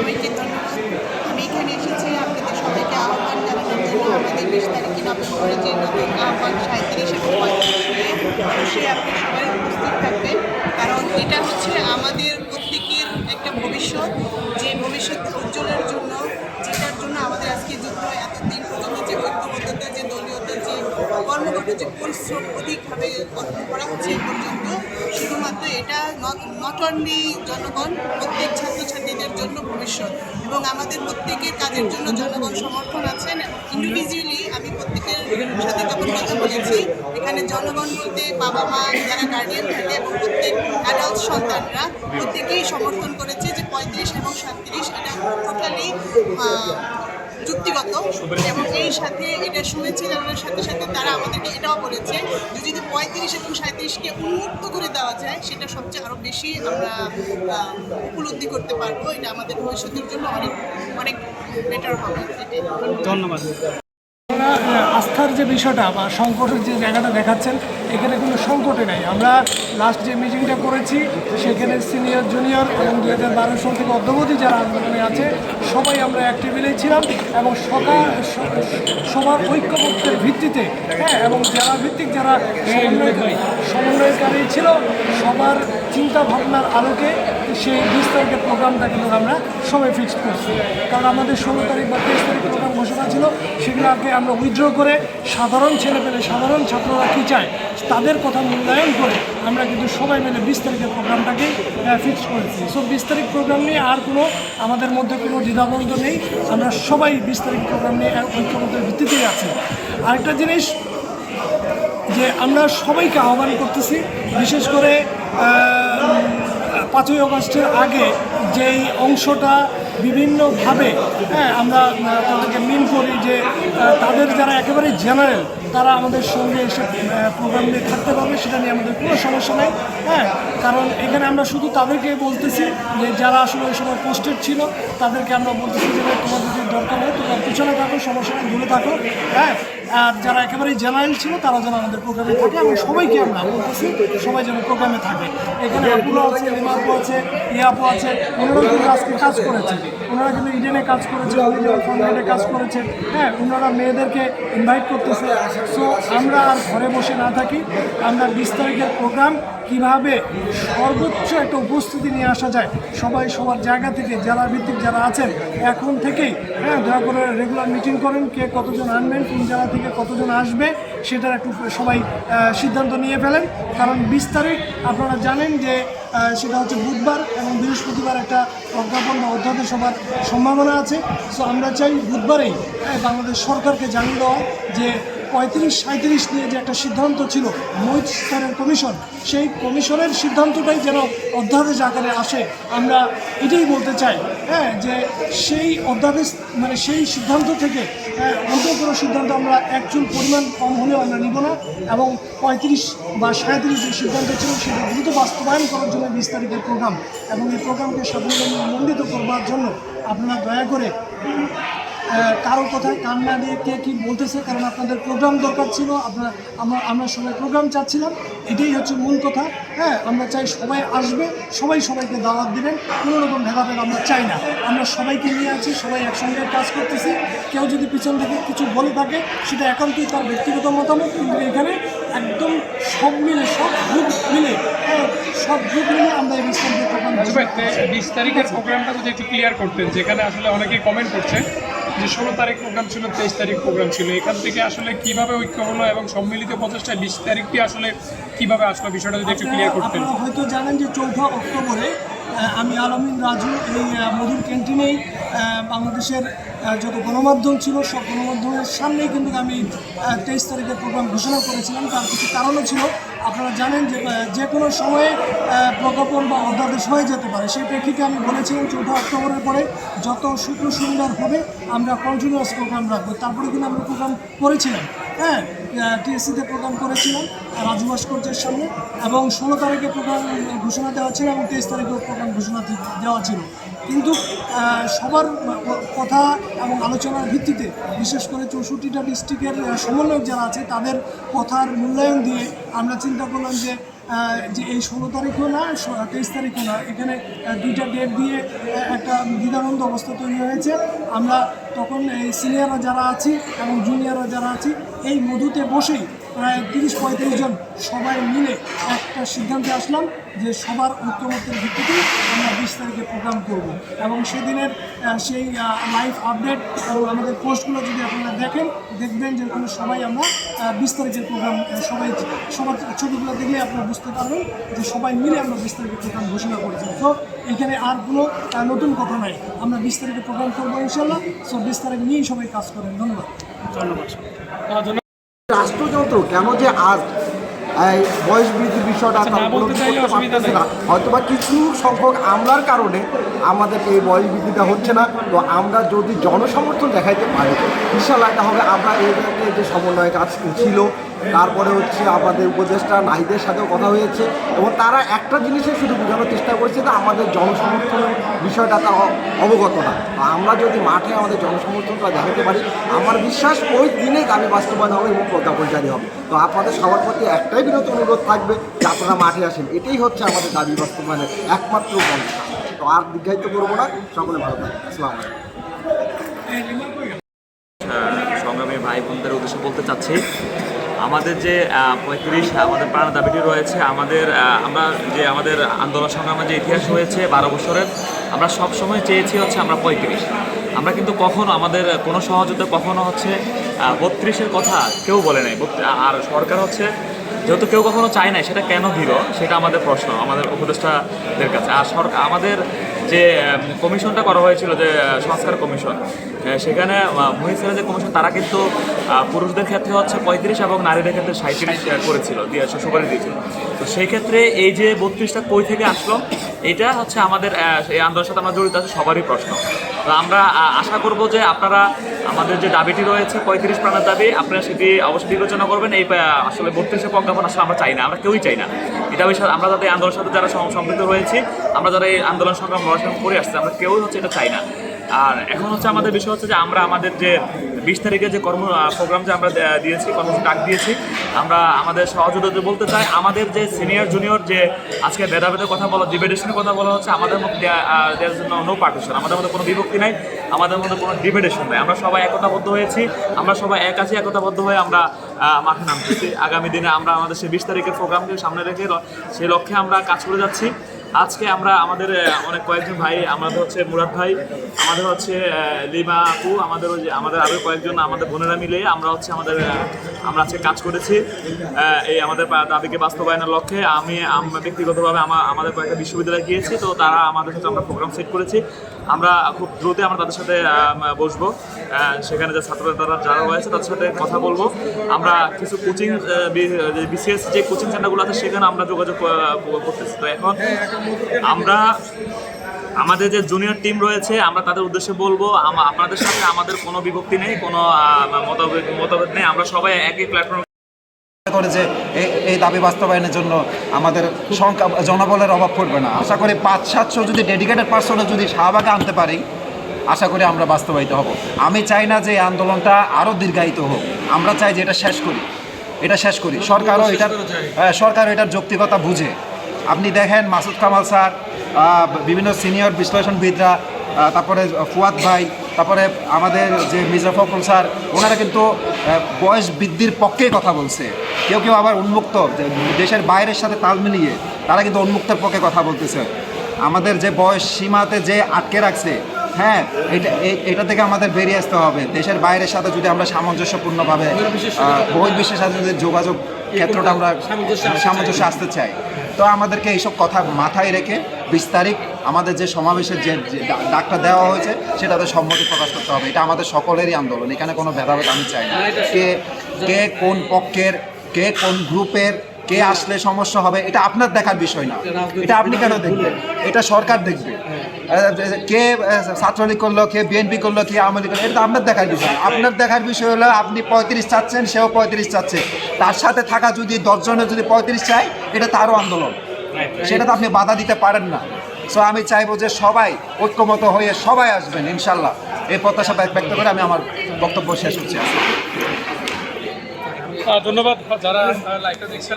আমি এখানে এসেছি, আপনাদের সবাইকে আহ্বান জানানোর জন্য। আমাদের বিশ যে নতুন আহ্বান সাঁত্রিশ এবং পঁয়ত্রিশ নিয়ে সবাই উপস্থিত থাকবেন। কারণ এটা হচ্ছে আমাদের প্রত্যেকের একটা ভবিষ্যৎ। যে ভবিষ্যৎ উজ্জ্বলের জন্য, যেটার জন্য আমাদের আজকে যুদ্ধ এতদিন পর্যন্ত যে ঐক্যবদ্ধতা, যে দলীয়তা, যে কর্মগত, যে পরিশ্রম অধিকভাবে করা হচ্ছে পর্যন্ত, শুধুমাত্র এটা নট অনলি জনগণ, প্রত্যেক ছাত্রছাত্রীদের জন্য ভবিষ্যৎ। এবং আমাদের প্রত্যেকের কাজের জন্য জনগণ সমর্থন আছেন। ইন্ডিভিজুয়ালি আমি প্রত্যেকের সাথে যখন কথা বলেছি। এখানে জনগণ বলতে বাবা মা, যারা গার্ডিয়ান থাকে এবং প্রত্যেক অ্যাডাল্ট সন্তানরা প্রত্যেকেই সমর্থন করেছে যে পঁয়ত্রিশ এবং সাঁত্রিশ এটা টোটালি যুক্তিগত, এবং এই সাথে এটা শুনেছি জানানোর সাথে সাথে তারা আমাদেরকে এটাও বলেছে যে যদি পঁয়ত্রিশ এবং সাঁত্রিশকে উন্মুক্ত করে দেওয়া যায়, সেটা সবচেয়ে আরও বেশি আমরা উপলব্ধি করতে পারব। এটা আমাদের ভবিষ্যতের জন্য অনেক অনেক বেটার হবে। ধন্যবাদ। আপনারা আস্থার যে বিষয়টা বা সংকটের যে জায়গাটা দেখাচ্ছেন, এখানে কোনো সংকটে নাই। আমরা লাস্ট যে মিটিংটা করেছি, সেখানে সিনিয়র জুনিয়র এবং দু হাজার বারো সাল থেকে অদ্যবধি যারা আন্দোলনে আছে, সবাই আমরা এক টেবিলেই ছিলাম এবং সকা, স- সবার ঐক্যবদ্ধের ভিত্তিতে হ্যাঁ এবং জেলা ভিত্তিক, যারা সমন্বয়কারী সমন্বয়কারী ছিল, সবার চিন্তা ভাবনার আলোকে সেই বিশ তারিখের প্রোগ্রামটা কিন্তু আমরা সবাই ফিক্সড করছি। কারণ আমাদের ষোলো তারিখ বা তেইশ তারিখ প্রোগ্রাম ঘোষণা ছিল সেগুলোকে আমরা উইথড্র করে সাধারণ ছেলেপেলে সাধারণ ছাত্ররা কী চায়, তাদের কথা মূল্যায়ন করে আমরা কিন্তু সবাই মিলে বিশ তারিখের প্রোগ্রামটাকে ফিক্সড করেছি। সো বিশ তারিখ প্রোগ্রাম নিয়ে আর কোনো আমাদের মধ্যে কোনো দ্বিধাবন্ধ নেই। আমরা সবাই বিশ তারিখ প্রোগ্রাম নিয়ে ঐক্যবদ্ধের ভিত্তিতেই আছি। আরেকটা জিনিস, যে আমরা সবাইকে আহ্বান করতেছি, বিশেষ করে পাঁচই অগস্টের আগে যেই অংশটা বিভিন্নভাবে হ্যাঁ আমরা তাদেরকে মিন করি যে তাদের যারা একেবারে জেনারেল তারা আমাদের সঙ্গে এসে প্রোগ্রাম নিয়ে থাকতে পারবে, সেটা নিয়ে আমাদের কোনো সমস্যা নেই। হ্যাঁ কারণ এখানে আমরা শুধু তাদেরকে বলতেছি যে যারা আসলে ওই সময় পোস্টেড ছিল, তাদেরকে আমরা বলতেছি যে তোমার যদি দরকার হয়, তোমরা পিছনে থাকো, সমস্যা নেই, দূরে থাকো। হ্যাঁ আর যারা একেবারেই জেনারেল ছিল, তারা যেন আমাদের প্রোগ্রামে থাকে এবং সবাইকে আমরা বলতেছি, সবাই যেন প্রোগ্রামে থাকে। এখানে আপুরা আছে রিমাপু আছে ইয়াপু আছে, ওনারাও কিন্তু আজকে কাজ করেছে। ওনারা কিন্তু ইডেনে কাজ করেছে কাজ করেছে। হ্যাঁ ওনারা মেয়েদেরকে ইনভাইট করতেছে। সো আমরা আর ঘরে বসে না থাকি। আমরা বিশ তারিখের প্রোগ্রাম কীভাবে সর্বোচ্চ একটা উপস্থিতি নিয়ে আসা যায় সবাই সবার জায়গা থেকে জেলা ভিত্তিক যারা আছেন এখন থেকেই হ্যাঁ দয়া করে রেগুলার মিটিং করেন কে কতজন আনবেন কোন জেলা থেকে কতজন আসবে সেটার একটু সবাই সিদ্ধান্ত নিয়ে ফেলেন। কারণ বিশ তারিখ আপনারা জানেন যে সেটা হচ্ছে বুধবার এবং বৃহস্পতিবার একটা প্রজ্ঞাপন বা অধ্যাদেশ হবার সম্ভাবনা আছে। সো আমরা চাই বুধবারেই হ্যাঁ, বাংলাদেশ সরকারকে জানিয়ে দেওয়া যে পঁয়ত্রিশ সাঁত্রিশ নিয়ে যে একটা সিদ্ধান্ত ছিল মহিত স্তরের কমিশন সেই কমিশনের সিদ্ধান্তটাই যেন অধ্যাদেশ আকারে আসে আমরা এটাই বলতে চাই হ্যাঁ যে সেই অধ্যাদেশ মানে সেই সিদ্ধান্ত থেকে হ্যাঁ, অন্য কোনো সিদ্ধান্ত আমরা অ্যাকচুয়াল পরিমাণ কম হলেও আমরা নিব না এবং পঁয়ত্রিশ বা সাঁত্রিশ যে সিদ্ধান্ত ছিল সেটা দ্রুত বাস্তবায়ন করার জন্য বিস্তারিত প্রোগ্রাম এবং এই প্রোগ্রামকে সাফল্যমণ্ডিত করবার জন্য আপনারা দয়া করে কারোর কথায় কান না দিয়ে কে কী বলতেছে কারণ আপনাদের প্রোগ্রাম দরকার ছিল আপনার আমরা আমরা সবাই প্রোগ্রাম চাচ্ছিলাম এটাই হচ্ছে মূল কথা। হ্যাঁ আমরা চাই সবাই আসবে সবাই সবাইকে দাওয়াত দিবেন কোনো রকম ভেদাভেদ আমরা চাই না। আমরা সবাইকে নিয়ে আছি সবাই একসঙ্গে কাজ করতেছি। কেউ যদি পিছন থেকে কিছু বলে থাকে সেটা একান্তই তার ব্যক্তিগত মতামত কিন্তু এখানে একদম সব মিলে সব গ্রুপ মিলে হ্যাঁ সব গ্রুপ মিলে আমরা এই বিস্তারিত প্রোগ্রাম বিশ তারিখের প্রোগ্রামটা যদি একটু ক্লিয়ার করতেন যেখানে আসলে অনেকেই কমেন্ট করছে যে ষোলো তারিখ প্রোগ্রাম ছিল, তেইশ তারিখ প্রোগ্রাম ছিল, এখান থেকে আসলে কীভাবে ঐক্য হলো এবং সম্মিলিত প্রচেষ্টায় বিশ তারিখটি আসলে কীভাবে আসলো, বিষয়টা যদি একটু ক্লিয়ার করতেন। হয়তো জানেন যে চৌঠা অক্টোবরে আমি আলমিন রাজু, এই মধুর ক্যান্টিনেই বাংলাদেশের যত গণমাধ্যম ছিল, সব গণমাধ্যমের সামনেই কিন্তু আমি তেইশ তারিখের প্রোগ্রাম ঘোষণা করেছিলাম। তার কিছু কারণও ছিল। আপনারা জানেন যে যে কোনো সময়ে প্রজ্ঞাপন বা অধ্যাদেশ হয়ে যেতে পারে। সেই প্রেক্ষিতে আমি বলেছিলাম চৌঠা অক্টোবরের পরে, যত শুক্র শনিবার হবে, আমরা কন্টিনিউয়াস প্রোগ্রাম রাখব। তারপরে কিন্তু আমরা প্রোগ্রাম করেছিলাম। হ্যাঁ টিএসসিতে প্রোগ্রাম করেছিলাম। রাজু ভাস্কর্যের সামনে এবং ষোলো তারিখে প্রোগ্রাম ঘোষণা দেওয়া ছিল এবং তেইশ তারিখেও প্রোগ্রাম ঘোষণা দেওয়া ছিল। কিন্তু সবার কথা এবং আলোচনার ভিত্তিতে, বিশেষ করে চৌষট্টিটা ডিস্ট্রিক্টের সমন্বয়ক যারা আছে, তাদের কথার মূল্যায়ন দিয়ে আমরা চিন্তা করলাম যে যে এই ষোলো তারিখও না তেইশ তারিখও না, এখানে দুইটা ডেট দিয়ে একটা দ্বিধানন্দ অবস্থা তৈরি হয়েছে। আমরা তখন এই সিনিয়ররা যারা আছি এবং জুনিয়ররা যারা আছি, এই মধুতে বসেই প্রায় তিরিশ পঁয়ত্রিশ জন সবাই মিলে একটা সিদ্ধান্তে আসলাম যে সবার ঐক্যমত্যের ভিত্তিতে আমরা বিশ তারিখে প্রোগ্রাম করব। এবং সেদিনের সেই লাইভ আপডেট এবং আমাদের পোস্টগুলো যদি আপনারা দেখেন, দেখবেন যে ওখানে সবাই আমরা বিশ তারিখের প্রোগ্রাম সবাই, সবার ছবিগুলো দেখলে আপনারা বুঝতে পারবেন যে সবাই মিলে আমরা বিশ তারিখের প্রোগ্রাম ঘোষণা করেছি। তো এখানে আর কোনো নতুন কথা নাই। আমরা বিশ তারিখে প্রোগ্রাম করব ইনশাল্লাহ সো বিশ তারিখ নিয়েই সবাই কাজ করেন। ধন্যবাদ। ধন্যবাদ রাষ্ট্রযন্ত্র কেন যে আজ এই বয়স বৃদ্ধি বিষয়টা হয়তো নেই। না হয়তোবা কিছু সংখ্যক আমলার কারণে আমাদের এই বয়স বৃদ্ধিটা হচ্ছে না তো আমরা যদি জনসমর্থন দেখাইতে পারি বিশাল এটা হবে আমরা এই যে সমন্বয় কাজ ছিল তারপরে হচ্ছে আমাদের উপদেষ্টা নাহিদের সাথেও কথা হয়েছে এবং তারা একটা জিনিসে শুধু বোঝানোর চেষ্টা করছে যে আমাদের জনসমর্থনের বিষয়টা তারা অবগত না। আমরা যদি মাঠে আমাদের জনসমর্থনটা দেখাতে পারি, আমার বিশ্বাস ওই দিনে দাবি বাস্তবায়ন হবে এবং প্রজ্ঞাপন হবে। তো আপনাদের সবার প্রতি একটাই বিরত অনুরোধ থাকবে যে আপনারা মাঠে আসেন। এটাই হচ্ছে আমাদের দাবি বাস্তবায়নের একমাত্র পন্থা। তো আর দীর্ঘায়িত করব না। সকলে ভালো থাকবে আসসালামু আলাইকুম। ভাই বোনদের উদ্দেশ্যে বলতে চাচ্ছি আমাদের যে পঁয়ত্রিশ আমাদের প্রাণ দাবিটি রয়েছে, আমাদের আমরা যে আমাদের আন্দোলন সংগ্রামের যে ইতিহাস হয়েছে বারো বছরের, আমরা সব সময় চেয়েছি হচ্ছে আমরা পঁয়ত্রিশ। আমরা কিন্তু কখনো আমাদের কোনো সহযোগিতা কখনো হচ্ছে বত্রিশের কথা কেউ বলে নাই। আর সরকার হচ্ছে, যেহেতু কেউ কখনো চায় নাই সেটা কেন দিল, সেটা আমাদের প্রশ্ন, আমাদের উপদেষ্টাদের কাছে। আর সরকার আমাদের যে কমিশনটা করা হয়েছিল যে সংস্কার কমিশন সেখানে মহিষেরা যে কমিশন, তারা কিন্তু পুরুষদের ক্ষেত্রে হচ্ছে পঁয়ত্রিশ এবং নারীদের ক্ষেত্রে সাঁত্রিশ করেছিল, দিয়ে সুপারিশ দিয়েছিল। তো সেই ক্ষেত্রে এই যে বত্রিশটা কই থেকে আসলো, এটা হচ্ছে আমাদের এই আন্দোলনের সাথে আমরা জড়িত আছে সবারই প্রশ্ন। আমরা আশা করব যে আপনারা আমাদের যে দাবিটি রয়েছে, পঁয়ত্রিশ প্রাণের দাবি, আপনারা সেটি অবশ্যই বিবেচনা করবেন। এই আসলে বত্রিশে প্রজ্ঞাপন আসলে আমরা চাই না, আমরা কেউই চাই না। এটা বিষয়ে, আমরা যাদের আন্দোলনের সাথে যারা সম- সম্পৃক্ত রয়েছি, আমরা যারা এই আন্দোলন সংগ্রাম পড়াশোনা করে আসছি, আমরা কেউই হচ্ছে এটা চাই না। আর এখন হচ্ছে আমাদের বিষয় হচ্ছে যে আমরা আমাদের যে বিশ তারিখে যে কর্ম প্রোগ্রাম যে আমরা দিয়েছি কর্মসূচি ডাক দিয়েছি, আমরা আমাদের সহযোগিতা বলতে চাই, আমাদের যে সিনিয়র জুনিয়র যে আজকে ভেদাভেদের কথা বলা ডিবেডেশনের কথা বলা হচ্ছে, আমাদের মধ্যে নো পার্টিশন আমাদের মধ্যে কোনো বিভক্তি নাই, আমাদের মধ্যে কোনো ডিবেডেশন নাই। আমরা সবাই একতাবদ্ধ হয়েছি, আমরা সবাই এক আছি, একতাবদ্ধ হয়ে আমরা মাঠে নামতেছি। আগামী দিনে আমরা আমাদের সেই বিশ তারিখের প্রোগ্রামকে সামনে রেখে সেই লক্ষ্যে আমরা কাজ করে যাচ্ছি। আজকে আমরা আমাদের অনেক কয়েকজন ভাই, আমাদের হচ্ছে মুরাদ ভাই, আমাদের হচ্ছে লিমা আপু, আমাদের ওই আমাদের আরও কয়েকজন, আমাদের বোনেরা মিলে আমরা হচ্ছে আমাদের আমরা আজকে কাজ করেছি। এই আমাদের দাবিকে বাস্তবায়নের লক্ষ্যে আমি ব্যক্তিগতভাবে আমাদের কয়েকটা বিশ্ববিদ্যালয়ে গিয়েছি, তো তারা আমাদের সাথে আমরা প্রোগ্রাম সেট করেছি। আমরা খুব দ্রুত আমরা তাদের সাথে বসবো। সেখানে যে ছাত্ররা তারা যারা রয়েছে তাদের সাথে কথা বলব। আমরা কিছু কোচিং বিসিএস যে কোচিং সেন্টারগুলো আছে সেখানে আমরা যোগাযোগ করতেছি। তো এখন আমরা, আমাদের যে জুনিয়র টিম রয়েছে, আমরা তাদের উদ্দেশ্যে বলব আপনাদের সাথে আমাদের কোনো বিভক্তি নেই, কোনো মতভেদ মতভেদ নেই। আমরা সবাই একই প্ল্যাটফর্ম করে যে এই দাবি বাস্তবায়নের জন্য আমাদের সংখ্যা জনবলের অভাব পড়বে না। আশা করি পাঁচ সাতশো যদি ডেডিকেটেড পার্সনে যদি শাহবাগে আনতে পারি আশা করি আমরা বাস্তবায়িত হব। আমি চাই না যে আন্দোলনটা আরও দীর্ঘায়িত হোক। আমরা চাই যে এটা শেষ করি। এটা শেষ করি। সরকারও এটার হ্যাঁ, সরকার এটার যৌক্তিকতা বুঝে। আপনি দেখেন মাসুদ কামাল স্যার বিভিন্ন সিনিয়র বিশ্লেষণবিদরা তারপরে ফুয়াদ ভাই তারপরে আমাদের যে মির্জা ফখরুল স্যার ওনারা কিন্তু বয়স বৃদ্ধির পক্ষেই কথা বলছে। কেউ কেউ আবার উন্মুক্ত দেশের বাইরের সাথে তাল মিলিয়ে তারা কিন্তু উন্মুক্তের পক্ষে কথা বলতেছে। আমাদের যে বয়স সীমাতে যে আটকে রাখছে হ্যাঁ এটা এটা থেকে আমাদের বেরিয়ে আসতে হবে। দেশের বাইরের সাথে যদি আমরা সামঞ্জস্যপূর্ণভাবে বহির্বিশ্বের সাথে যদি যোগাযোগ ক্ষেত্রটা আমরা সামঞ্জস্য আসতে চাই তো আমাদেরকে এইসব কথা মাথায় রেখে বিশ তারিখ আমাদের যে সমাবেশের যে ডাকটা দেওয়া হয়েছে, সেটাতে সম্মতি প্রকাশ করতে হবে। এটা আমাদের সকলেরই আন্দোলন। এখানে কোনো ভেদাভেদ আমি চাই না। কে কে কোন পক্ষের, কে কোন গ্রুপের, কে আসলে সমস্যা হবে, এটা আপনার দেখার বিষয় না। এটা আপনি কেন দেখবেন? এটা সরকার দেখবে। কে ছাত্রলীগ করল, কে বিএনপি করল, কে আওয়ামী লীগ করল, এটা আপনার দেখার বিষয় আপনার দেখার বিষয় হলো, আপনি পঁয়ত্রিশ চাচ্ছেন, সেও পঁয়ত্রিশ চাচ্ছে। তার সাথে থাকা যদি দশজনের যদি পঁয়ত্রিশ চায়, এটা তারও আন্দোলন। সেটা তো আপনি বাধা দিতে পারেন না। সো আমি চাইব যে সবাই ঐক্যমত হয়ে সবাই আসবেন ইনশাল্লাহ। এই প্রত্যাশা ব্যক্ত করে আমি আমার বক্তব্য শেষ করছি। ধন্যবাদ। যারা লাইভটা দেখছেন